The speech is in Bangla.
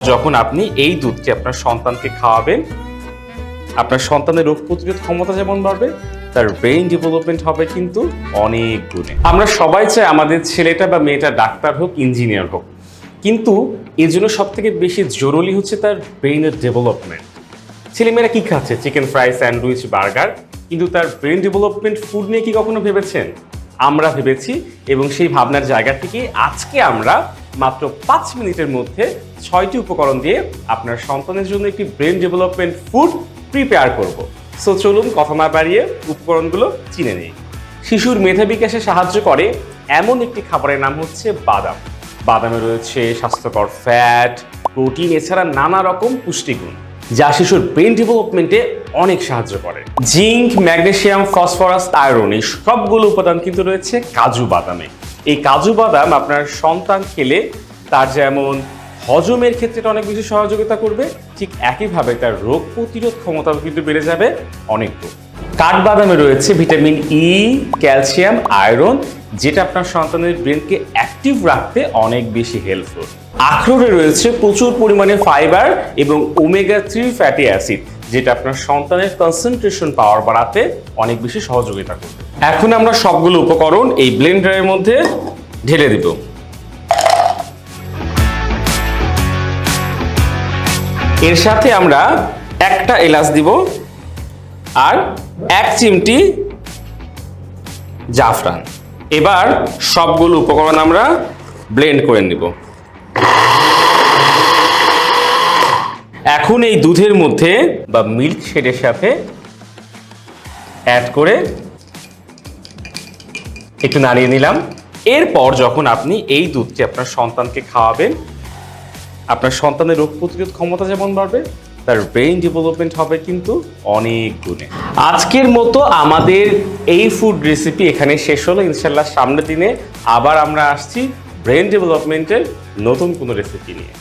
যখন আপনি এই দুধকে আপনার সন্তানকে খাওয়াবেন, আপনার সন্তানের রোগ প্রতিরোধ ক্ষমতা যেমন বাড়বে, তার ব্রেইন ডেভেলপমেন্ট হবে কিন্তু অনেক গুণে। আমরা সবাই চাই আমাদের ছেলেটা বা মেয়েটা ডাক্তার হোক ইঞ্জিনিয়ার হোক। কিন্তু এর জন্য সব থেকে বেশি জরুরি হচ্ছে তার ব্রেইনের ডেভেলপমেন্ট ছেলেমেয়েরা কী খাচ্ছে? চিকেন ফ্রাই স্যান্ডউইচ বার্গার কিন্তু তার ব্রেন ডেভেলপমেন্ট ফুড নিয়ে কি কখনো ভেবেছেন? আমরা ভেবেছি এবং সেই ভাবনার জায়গা থেকে আজকে আমরা মাত্র পাঁচ মিনিটের মধ্যে ছয়টি উপকরণ দিয়ে আপনার সন্তানের জন্য একটি ব্রেন ডেভেলপমেন্ট ফুড প্রিপেয়ার করব। সো চলুন কথা না বাড়িয়ে উপকরণগুলো চিনে নিই। শিশুর মেধা বিকাশে সাহায্য করে এমন একটি খাবারের নাম হচ্ছে বাদাম। বাদামে রয়েছে স্বাস্থ্যকর ফ্যাট প্রোটিন এছাড়া নানা রকম পুষ্টিগুণ, যা শিশুর ব্রেন ডেভেলপমেন্টে অনেক সাহায্য করে। জিঙ্ক ম্যাগনেসিয়াম ফসফরাস আয়রন এই সবগুলো উপাদান কিন্তু রয়েছে কাজু বাদামে। এই কাজু বাদাম আপনার সন্তান খেলে তার যেমন হজমের ক্ষেত্রে অনেক বেশি সহযোগিতা করবে, ঠিক একইভাবে তার রোগ প্রতিরোধ ক্ষমতা কিন্তু বেড়ে যাবে অনেক। কাঠবাদামে রয়েছে ভিটামিন ই ক্যালসিয়াম, আয়রন, যেটা আপনার সন্তানের ব্রেনকে অ্যাক্টিভ রাখতে অনেক বেশি হেল্পফুল আখরোটে রয়েছে প্রচুর পরিমাণে ফাইবার এবং ওমেগা থ্রি ফ্যাটি অ্যাসিড, যেটা আপনার সন্তানের কনসেন্ট্রেশন পাওয়ার বাড়াতে অনেক বেশি সহযোগিতা করবে এখন আমরা সবগুলো উপকরণ এই ব্লেন্ডারের মধ্যে ঢেলে দিব। এর সাথে আমরা একটা এলাচ দিব আর এক চিমটি জাফরান। এবার সবগুলো উপকরণ আমরা ব্লেন্ড করে নিব। এখন এই দুধের মধ্যে বা মিল্ক শেডের সাথে অ্যাড করে একটু নাড়িয়ে নিলাম। এরপর যখন আপনি এই দুধটি আপনার সন্তানকে খাওয়াবেন, আপনার সন্তানের রোগ প্রতিরোধ ক্ষমতা যেমন বাড়বে, তার ব্রেইন ডেভেলপমেন্ট হবে কিন্তু অনেক গুণে। আজকের মতো আমাদের এই ফুড রেসিপি এখানে শেষ হলো। ইনশাল্লাহ সামনের দিনে আবার আমরা আসছি ব্রেন ডেভেলপমেন্টের নতুন কোনো রেসিপি নিয়ে।